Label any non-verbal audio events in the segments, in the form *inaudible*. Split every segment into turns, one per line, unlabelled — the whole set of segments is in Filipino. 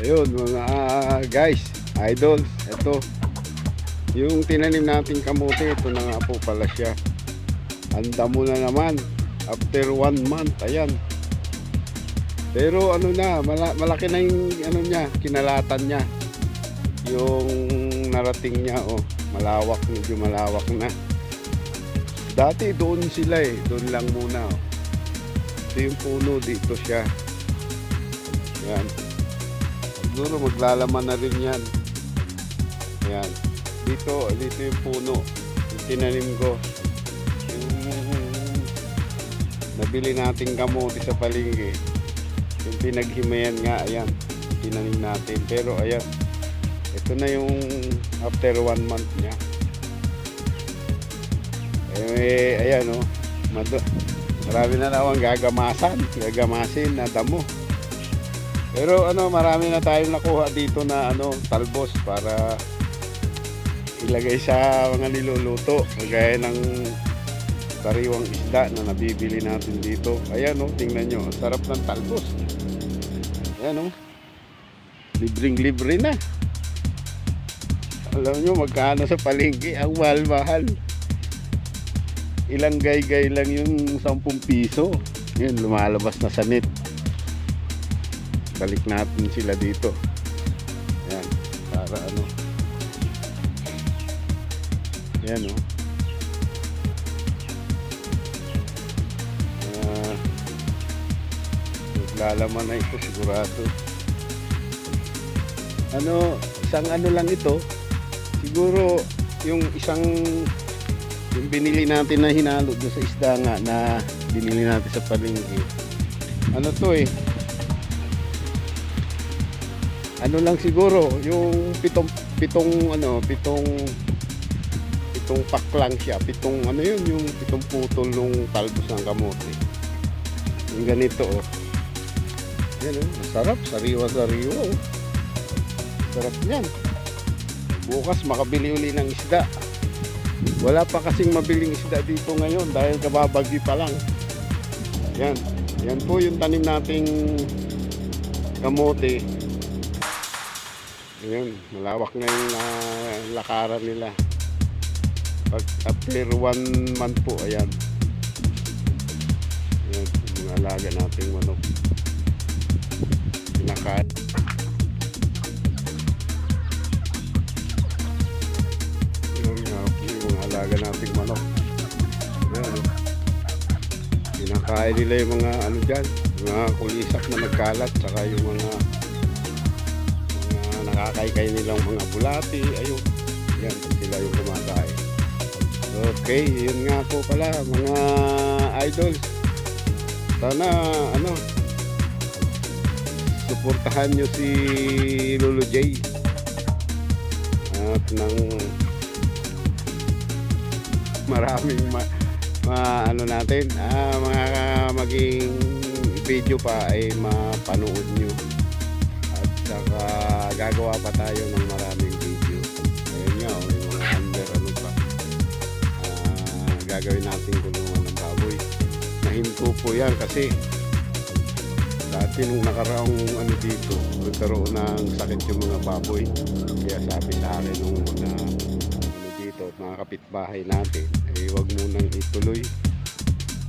Ayun mga guys, idols, ito. Yung tinanim nating kamote, ito na nga po pala siya. Anda mo na naman. After one month, ayan. Pero ano na, mala- malaki na yung ano niya, kinalatan niya. Yung narating niya, oh, malawak, medyo malawak na. Dati doon sila eh, doon lang muna. Oh. Ito yung puno, dito siya. Yan. Siguro maglalaman na rin yan. Yan. Dito, dito yung puno. Yung tinanim ko. Nabili nating kamote sa palengke. Yung pinaghimayan nga, ayan. Tinanim natin. Pero ayan. Ito na yung after one month niya. Eh, ayan oh. Mado, marami na naman gagamasan. Gagamasin na damo. Pero ano, marami na tayong nakuha dito na ano, talbos para ilagay sa mga niluluto. Kagaya ng sariwang isda na nabibili natin dito. Ayan oh, tingnan nyo. Sarap ng talbos. Ayan oh. Libreng-libre na. Alam nyo, magkano sa palengke? Ang mahal-mahal. Ilang gay-gay lang yung 10 piso. Yan, lumalabas na sa net balik natin sila dito. Yan para ano. Yan o uh, naglalaman na ito sigurado. Ano isang ano lang ito. Siguro yung isang yung binili natin na hinalo doon sa isda nga na binili natin sa palengke. Ano to eh ano lang siguro yung pitong pitong ano pitong pitong pack lang siya pitong ano yun yung pitong putol nung talbos ng kamote. Yung ganito oh. Yan oh masarap sariwa sariwa oh. Sarap yan. Bukas makabili uli ng isda. Wala pa kasing mabiling isda dito ngayon dahil kababagi pa lang. Yan. Yan po yung tanim nating kamote Ayan, malawak na yung ah, lakaran nila. Pag after one month po, ayan. Ayan, yung alaga nating manok. Pinakain. Yung mga alaga nating manok. Ayan. Pinakain nila yung mga ano dyan, mga kulisak na nagkalat, saka yung mga nakakaykay nilang mga bulati. Ayun. Yan sila yung kumakain. Okay yun nga po pala mga idols sana ano suportahan nyo si Lolo J. At ng maraming ma, ma- ano natin ah, mga maging video pa ay mapanood nyo saka gagawa pa tayo ng maraming video. Ayun nga oh, yung mga under ano pa. Ah, gagawin natin kulungan ng baboy. Nahinto po yan kasi dati nung nakaraang ano dito nagkaroon ng sakit yung mga baboy. Kaya sabi sa akin nung mga ano dito mga kapitbahay natin ay wag munang ituloy.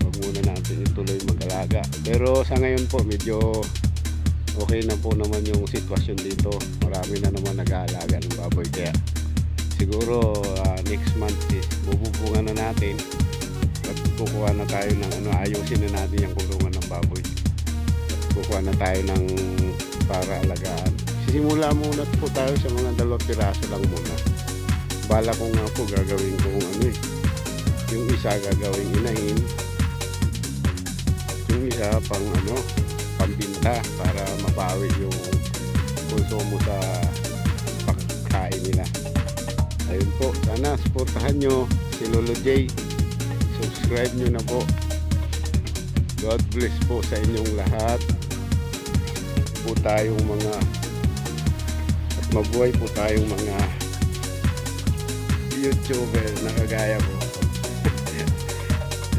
Wag muna natin ituloy mag-alaga. Pero sa ngayon po medyo okay na po naman yung sitwasyon dito. Marami na naman nag-aalaga ng baboy. Kaya siguro ah, next month is bububungan na natin at kukuha na tayo ng ano, ayusin na natin yung kulungan ng baboy. At kukuha na tayo ng para alagaan. Sisimula muna po tayo sa mga dalawang piraso lang muna. Bala ko nga po gagawin ko kung ano eh. Yung isa gagawin inahin. Yung isa pang ano, pambinta para mabawi yung konsumo sa pagkain nila. Ayun po, sana supportahan nyo si Lolo J. Subscribe nyo na po. God bless po sa inyong lahat. Po tayong mga at mabuhay po tayong mga YouTuber na kagaya ko. *laughs*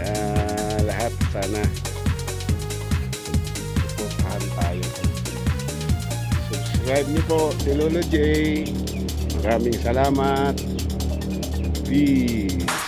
Ah, lahat sana subscribe niyo po si Lolo J. Maraming salamat. Peace.